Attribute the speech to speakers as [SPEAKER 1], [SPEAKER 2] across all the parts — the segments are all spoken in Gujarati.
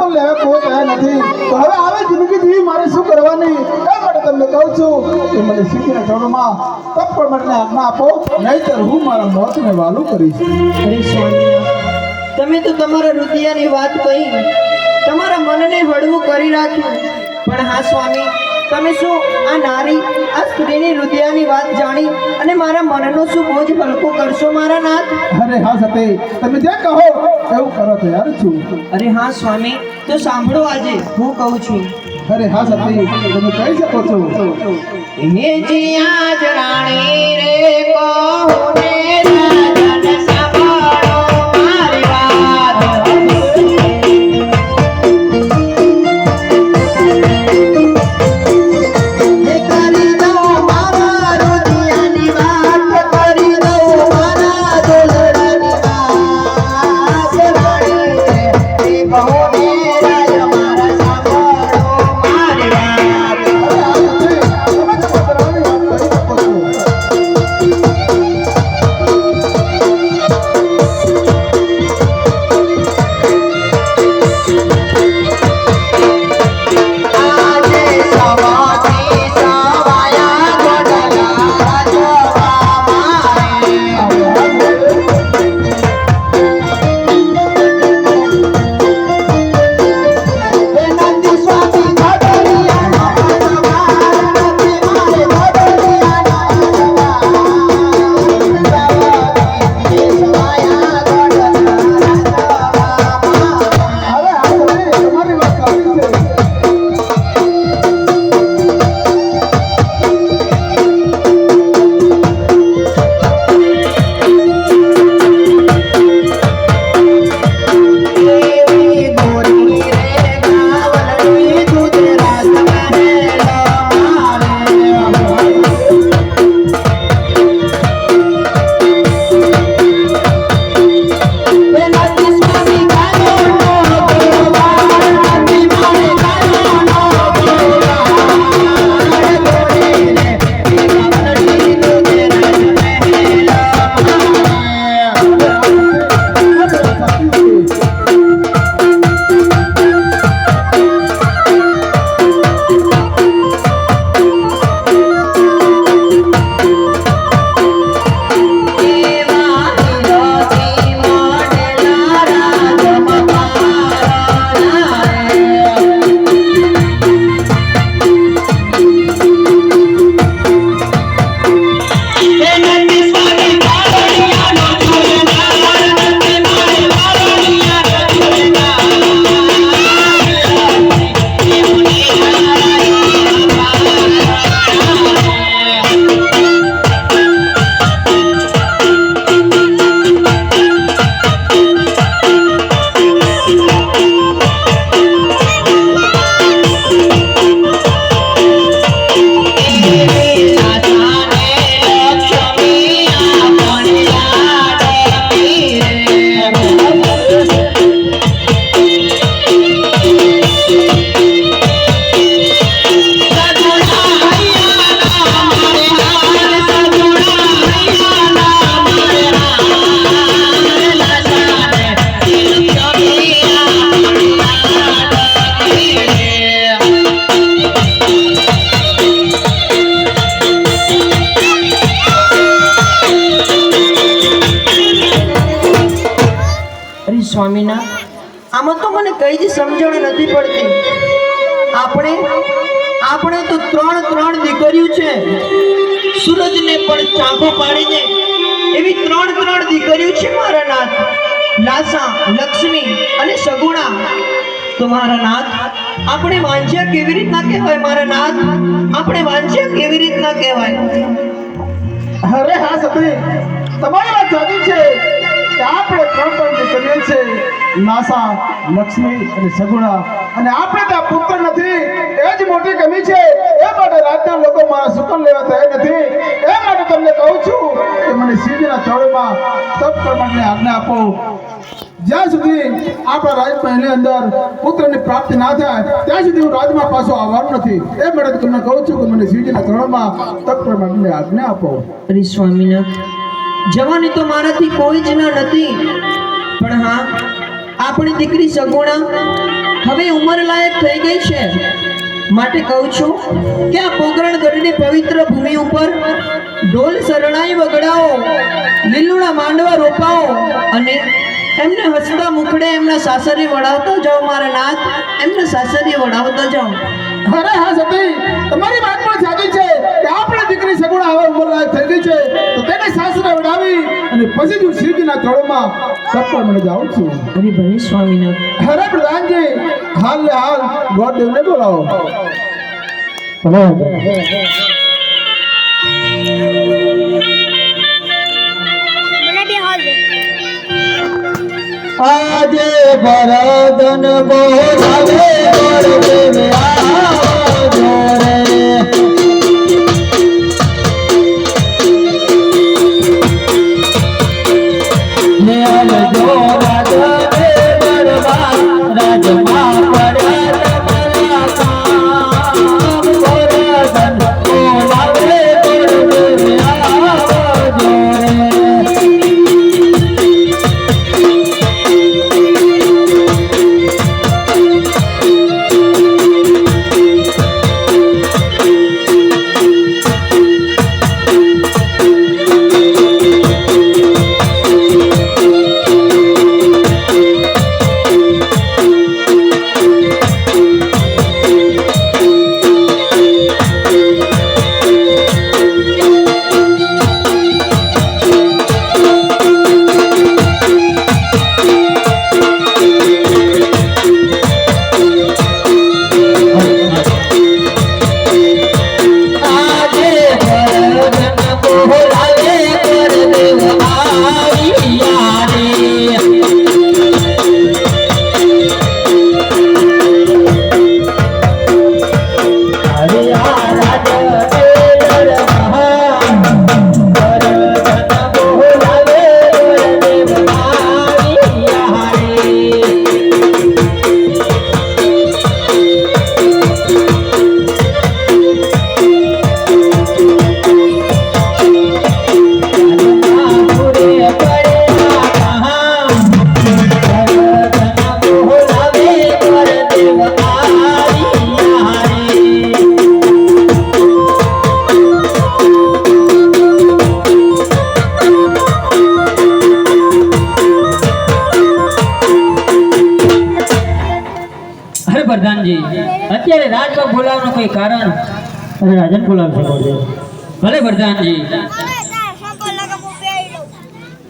[SPEAKER 1] અમારા લેવા કોઈ ગયા નથી. તો હવે આવે જિંદગી જીવી મારે શું કરવાની? એ માટે તમને કહું છું કે મને સીધીના ચરણોમાં તત્પર મને આજ્ઞા આપો. નહીતર હું મારા મોતને વાલું કરીશ.
[SPEAKER 2] તમે તો તમારા રુદિયાની વાત કહી. તમારા મનને હળવું કરી રાખ્યું પણ હા સ્વામી તમે શું આ નારી આ સ્ત્રીની રુદિયાની વાત જાણી અને મારા મનનો શું બોજ હલકો કરશો મારા નાથ?
[SPEAKER 1] અરે હા સતે. તમે જે કહો એવું કરો તૈયાર છું.
[SPEAKER 2] અરે હા સ્વામી. તો સાંભળો આજે. હું કહું છું.
[SPEAKER 1] અરે હા સતી તમે કહી શકો છો.
[SPEAKER 2] હે જીયા રાણી રે કહો સ્વામીના? આમાં તો મને કઈ જ સમજણ નથી પડતી. આપણે આપણે તો ત્રણ ત્રણ દીકરીઓ છે. સૂરજને પણ ચાંપો પાડીને એવી ત્રણ ત્રણ દીકરીઓ છે મારા નાથ. લાસા, લક્ષ્મી અને સગુણા. તો મારા નાથ, આપણે વાંચ્યા કેવી રીતના કહેવાય મારા નાથ? આપણે વાંચ્યા કેવી રીતના કહેવાય?
[SPEAKER 1] અરે હા સતી તમારી વાત સાચી છે. કે આપણે પ્રપંચ કરીએ દીકરીઓ છે નાસા, લક્ષ્મી અને સગુણા. અને આપણે ત્યાં પુત્ર નથી, એ જ મોટી કમી છે. એ માટે રાજના લોકો મારા સુકન લેવા તૈયાર નથી. એ માટે તમને કહું છું કે મને સીધીના ચોળમાં તપ પ્રમાણે આજ્ઞા આપો. જ્યાં સુધી આપણા રાજમહેલની અંદર પુત્રની પ્રાપ્તિ ના થાય, ત્યાં સુધી હું રાજમાં પાછો આવવાનું નથી. એ માટે તમને કહું છું કે મને શિવજીના ચરણમાં તપ પ્રમાણની આજ્ઞા આપો.
[SPEAKER 2] અરે સ્વામીનાથ. જવાની તો મારાથી કોઈ જ ના નથી. પણ હા, આપણી દીકરી સગુણા હવે ઉંમર લાયક થઈ ગઈ છે. માટે કહું છું કે આ પોકરણ ગઢની પવિત્ર ભૂમિ ઉપર ઢોલ શરણાઈ વગડાવો લીલુડા માંડવા રોપાઓ અને એમને હસતા મુખડે એમના સાસરી વડાવતા જાઓ, મારા નાથ, એમને સાસરી વડાવતા જાઓ.
[SPEAKER 1] અરે હા, સતી, તમારી વાત પણ સાચી છે કે સગુણા હવે ઉંમરલાયક થઈ ગઈ છે તો તેને સાસરે વડાવી અને પછી હું શિવજીના ચરણમાં તપ પ્રમાણે જાઉં છું.
[SPEAKER 2] અરે ભલે સ્વામીનાથ
[SPEAKER 1] અરે પ્રધાનજી હાલ હાલ ગોરદેવને બોલાવો.
[SPEAKER 3] મને બી હોલ દે.
[SPEAKER 2] આજે ભરદન બોલાવે ગોરદેવ આવજો રે ને અરે
[SPEAKER 4] પ્રધાનજી અત્યારે રાજમાં બોલાવવાનું કોઈ કારણ? અરે રાજન બોલાવશે બોલજો ભલે પ્રધાનજી.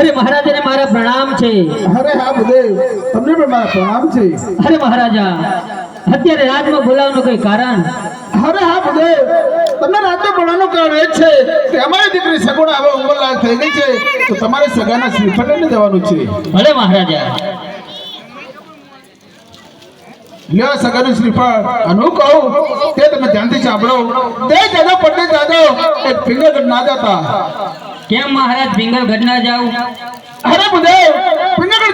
[SPEAKER 4] અરે મહારાજાને મારા પ્રણામ છે.
[SPEAKER 1] અરે હા બુદેવ તમને પણ મારા પ્રણામ છે.
[SPEAKER 4] અરે મહારાજા અત્યારે રાજમાં બોલાવવાનું કોઈ કારણ?
[SPEAKER 1] અરે હા બુદેવ તમને રાતે બોલવાનું કારણ એ જ છે કે અમારી દીકરી સગવડ હવે ઉંમરલાયક થઈ ગઈ છે તો તમારે સગાના શ્રીફળને દેવાનું જવાનું છે.
[SPEAKER 4] ભલે મહારાજા.
[SPEAKER 1] લ્યો સગાનું શ્રીફળ અને હું કહું તે તમે ધ્યાનથી સાંભળો. તે જગા પંડિત રાજો એ ફિંગર ના જતા.
[SPEAKER 4] કેમ મહારાજ પિંગલગઢ ના જાવ?
[SPEAKER 1] અરે બુદેવ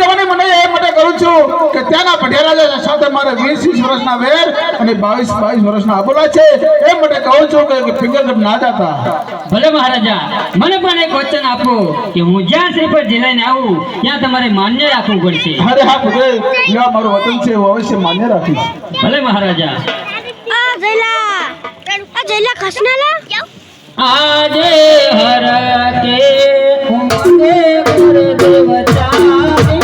[SPEAKER 1] જવાની મને એ માટે કરું છું કે ત્યાંના પઢેલા સાથે મારે વીસ વીસ વર્ષના વેર અને બાવીસ બાવીસ વર્ષના અબોલા છે એ માટે કહું છું કે ફિંગરપ્રિન્ટ ના જતા.
[SPEAKER 4] ભલે મહારાજા મને પણ એક વચન આપો કે હું જ્યાં શ્રી પર જિલ્લાને આવું ત્યાં તમારે માન્ય રાખવું પડશે.
[SPEAKER 1] અરે હા ભલે. યા મારું વચન છે હું અવશ્ય માન્ય રાખીશ.
[SPEAKER 4] ભલે મહારાજા.
[SPEAKER 3] આ જયલા આ જયલા ખસનાલા?
[SPEAKER 4] આજે હરા કે દેવતા